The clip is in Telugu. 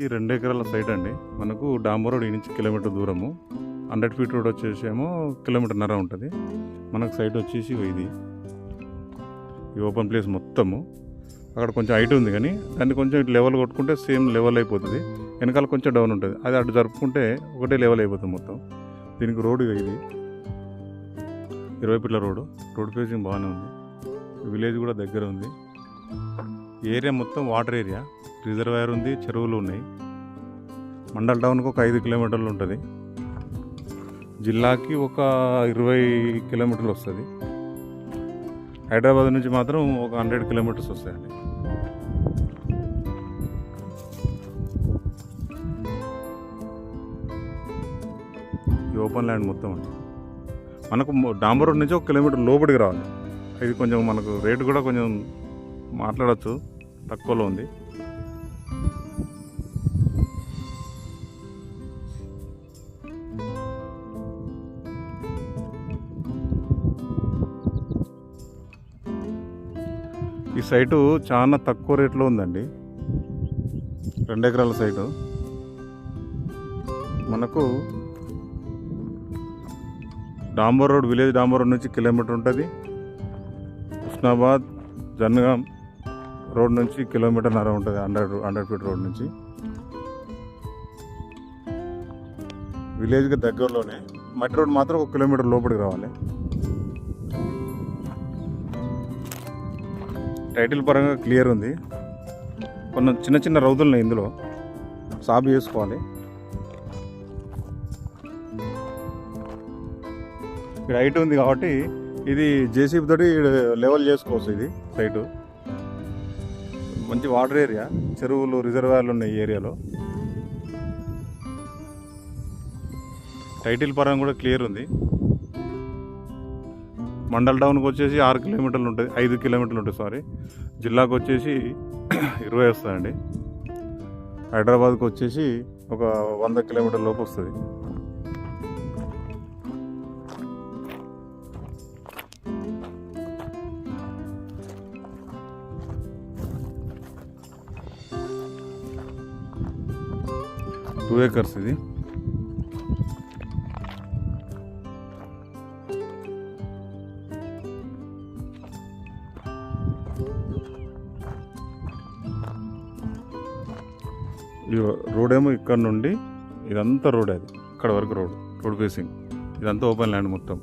రెండు ఎకరాల సైట్ అండి. మనకు డాంబర్ రోడ్ నుంచి కిలోమీటర్ దూరము. హండ్రెడ్ ఫీట్ రోడ్ వచ్చేసేమో కిలోమీటర్న్నర ఉంటుంది. మనకు సైట్ వచ్చేసి ఇది. ఈ ఓపెన్ ప్లేస్ మొత్తము. అక్కడ కొంచెం హైట్ ఉంది కానీ దాన్ని కొంచెం ఇటు లెవెల్ కొట్టుకుంటే సేమ్ లెవెల్ అయిపోతుంది. వెనకాల కొంచెం డౌన్ ఉంటుంది. అది అటు జరుపుకుంటే ఒకటే లెవెల్ అయిపోతుంది మొత్తం. దీనికి రోడ్ ఇది ఇరవై ఫీట్ల రోడ్డు రోడ్ ఫేసింగ్ బాగానే ఉంది. విలేజ్ కూడా దగ్గర ఉంది. ఏరియా మొత్తం వాటర్ ఏరియా రిజర్వాయర్ ఉంది చెరువులు ఉన్నాయి. మండల్ టౌన్కి ఒక ఐదు కిలోమీటర్లు ఉంటుంది. జిల్లాకి ఒక ఇరవై కిలోమీటర్లు వస్తుంది. హైదరాబాద్ నుంచి మాత్రం ఒక హండ్రెడ్ కిలోమీటర్స్ వస్తాయండి. ఈ ఓపెన్ ల్యాండ్ మొత్తం అండి. మనకు డాంబర్ రోడ్ నుంచి ఒక కిలోమీటర్ లోపలికి రావాలి. ఇది కొంచెం మనకు రేటు కూడా కొంచెం మాట్లాడచ్చు. తక్కువలో ఉంది. ఈ సైటు చాలా తక్కువ రేట్లో ఉందండి. రెండు ఎకరాల సైటు. మనకు డాంబర్ రోడ్ విలేజ్ డాంబర్ రోడ్ నుంచి కిలోమీటర్ ఉంటుంది. హుస్నాబాద్ జన్గాం రోడ్ నుంచి కిలోమీటర్ నర ఉంటుంది హండ్రెడ్ హండ్రెడ్ ఫీట్ రోడ్ నుంచి. విలేజ్కి దగ్గరలోనే మట్టి రోడ్ మాత్రం ఒక కిలోమీటర్ లోపలికి రావాలి. టైటిల్ పరంగా క్లియర్ ఉంది. కొన్ని చిన్న చిన్న రౌతులు ఉన్నాయి ఇందులో. సాబు చేసుకోవాలి. ఇక్కడ హైట్ ఉంది కాబట్టి ఇది జేసీబీ తోటి లెవెల్ చేసుకోవచ్చు ఇది సైటు మంచి వాటర్ ఏరియా చెరువులు రిజర్వాయర్లు ఉన్నాయి ఈ ఏరియాలో టైటిల్ పరంగా కూడా క్లియర్ ఉంది. మండల్ టౌన్కి వచ్చేసి ఆరు కిలోమీటర్లు ఉంటుంది ఐదు కిలోమీటర్లు ఉంటుంది సారీ జిల్లాకు వచ్చేసి ఇరవై వస్తుందండి. హైదరాబాద్కి వచ్చేసి ఒక వంద కిలోమీటర్ లోపు వస్తుంది. టూ ఏకర్స్ ఇది. ఈ రోడ్ ఏమో ఇక్కడ నుండి ఇదంతా రోడ్ అది. ఇక్కడ వరకు రోడ్ రోడ్ ఫేసింగ్ ఇదంతా ఓపెన్ ల్యాండ్ మొత్తం.